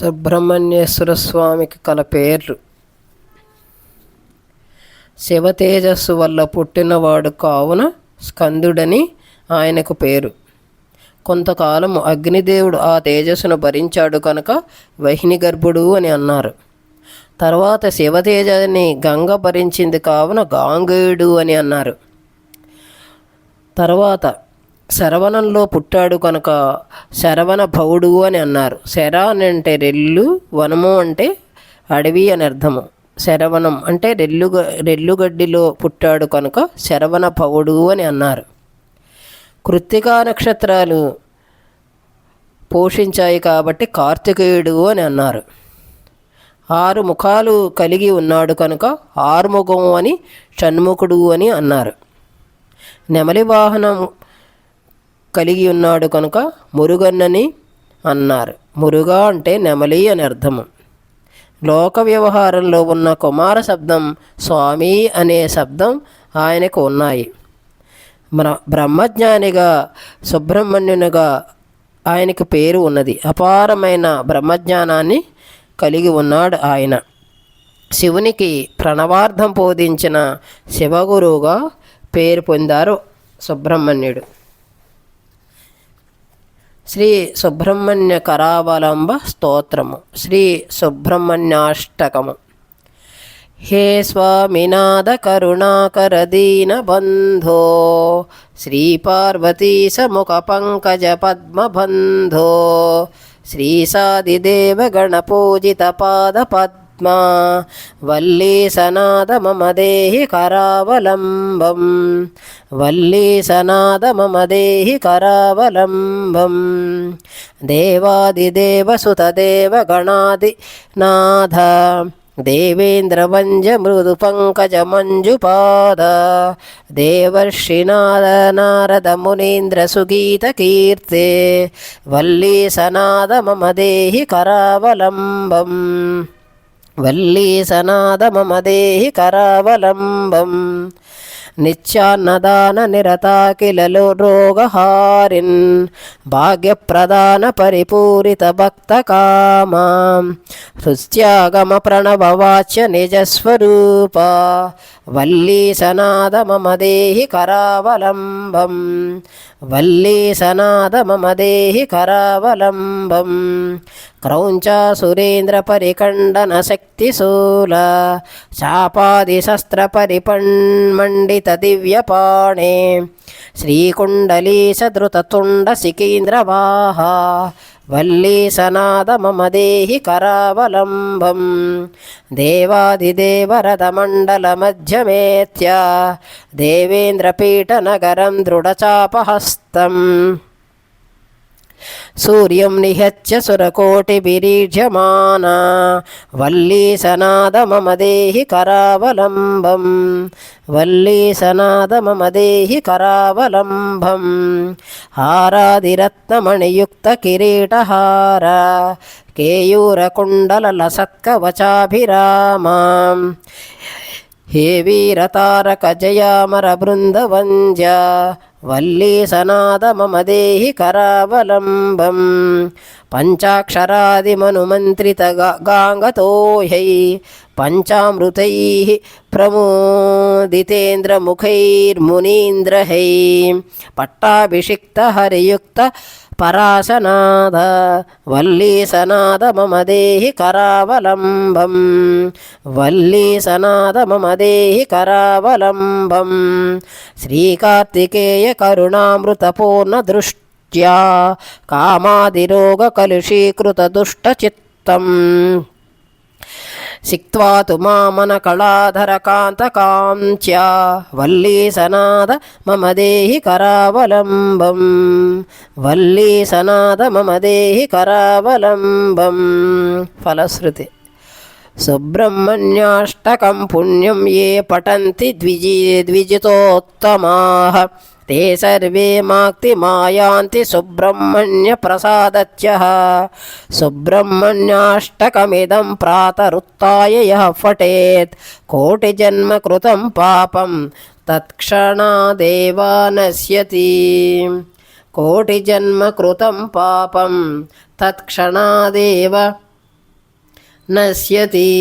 సుబ్రహ్మణ్యేశ్వర స్వామికి కల పేర్లు. శివతేజస్సు వల్ల పుట్టినవాడు కావున స్కందుడని ఆయనకు పేరు. కొంతకాలం అగ్నిదేవుడు ఆ తేజస్సును భరించాడు కనుక వహిని గర్భుడు అని అన్నారు. తర్వాత శివతేజని గంగ భరించింది కావున గాంగేయుడు అని అన్నారు. తర్వాత శరవణంలో పుట్టాడు కనుక శరవణ భవుడు అని అన్నారు. శర అని అంటే రెల్లు వనము అంటే అడవి అని అర్థము. శరవణం అంటే రెల్లు రెల్లుగడ్డిలో పుట్టాడు కనుక శరవణ భవుడు అని అన్నారు. కృత్తికా నక్షత్రాలు పోషించాయి కాబట్టి కార్తికేయుడు అని అన్నారు. ఆరు ముఖాలు కలిగి ఉన్నాడు కనుక ఆరుముఖం అని షణ్ముఖుడు అని అన్నారు. నెమలి వాహనం కలిగి ఉన్నాడు కనుక మురుగన్నని అన్నారు. మురుగా అంటే నెమలి అని అర్థము. లోక వ్యవహారంలో ఉన్న కుమార శబ్దం స్వామి అనే శబ్దం ఆయనకు ఉన్నాయి. మన బ్రహ్మజ్ఞానిగా సుబ్రహ్మణ్యునిగా ఆయనకి పేరు ఉన్నది. అపారమైన బ్రహ్మజ్ఞానాన్ని కలిగి ఉన్నాడు ఆయన. శివునికి ప్రణవార్థం బోధించిన శివగురువుగా పేరు పొందారు సుబ్రహ్మణ్యుడు. శ్రీ సుబ్రహ్మణ్య కరావలంబ స్తోత్రము. శ్రీ సుబ్రహ్మణ్యాష్టకము. హే స్వామినాథ కరుణాకర దీన బంధో శ్రీ పార్వతీ సముఖ పంకజ పద్మబంధో శ్రీ సాదిదేవ గణపూజిత పాద పద్మ ఆత్మా వల్లీ సనాద మమ దేహి కరావలంబం. వల్లీ సనాద మమ దేహి కరావలంబం దేవాదిదేవసుతదేవ గణాది నాథ. దేవేంద్రవంజ మృదు పంకజ మంజుపాద దేవర్షినాద నారద మునీంద్ర సుగీత కీర్తే. వల్లీ సనాద మమ దేహి కరావలంబం. వల్లీ సనాద మమ కరావలంబం నిత్యాన్నదాన నిరతాకిలలు రోగహారిన్. భాగ్యప్రదాన పరిపూరిత భక్త కామా హృత్యాగమ ప్రణవవాచ్య నిజస్వరూప. వల్లీ సనాద మమ దేహి కరావలంబం వల్లీ సనాద మమ దేహి కరావలంబం క్రౌంచ సురేంద్ర పరికండన శక్తిశూల చాపాది శస్త్ర పరిపణ్మండిత దివ్యపాణే శ్రీకుండలీసధృతతుండ సికేంద్రవాహ వల్లీ సనాద మమ దేహి కరావలంబం దేవాదిదేవరథమండలమధ్యమేత్య దేవేంద్రపీఠనగరం దృఢచాపహస్తం సూర్యం నిహత్య సురకోటిభిరీడ్యమాన వల్లీ సనాద మమ దేహి కరావలంబం. వల్లీ సనాద మమ దేహి కరావలంబం హారాదిరత్నమణియుక్త కిరీటహార కేయూరకుండలసత్కవచాభిరామాం హే వీరతారక జయామర బృందవంజ వల్లీ సనాద మమ దేహి కరావలంబం. పంచాక్షరాదిమనుమంత్రిత గాంగతోహై పంచామృతై ప్రమోదితేంద్రముఖైర్మునీంద్రహై పట్టాభిషిక్త హరియుక్త పరాశనాథ వల్లీ సనాద మమ దేహి కరావలంబం. వల్లీ సనాద మమ దేహి కరావలంబం. శ్రీకార్తికేయ కరుణామృత పూర్ణ దృష్ట్యా కామాదిరోగ కలుషీకృత దుష్టచిత్తం సిక్త్వా తు మామన కళాధర కాంతకాంత్యా వల్లీ సనాద మమ దేహి కరావలంబం వల్లీ సనాద మమ దేహి కరావలంబం ఫలశ్రుతి సుబ్రహ్మణ్యాష్టకం పుణ్యం ఏ పఠంతి ద్విజి ద్విజితోత్తమాः ते सर्वे माक्तिमायान्ति सुब्रह्मण्यप्रसादत्यः सुब्रह्मण्याष्टकमिदं प्रातरुत्थाय यः फटेत् कोटिजन्मकृतं पापं तत्क्षणादेवा नश्यति कोटिजन्मकृतं पापं तत्क्षणादेव नश्यति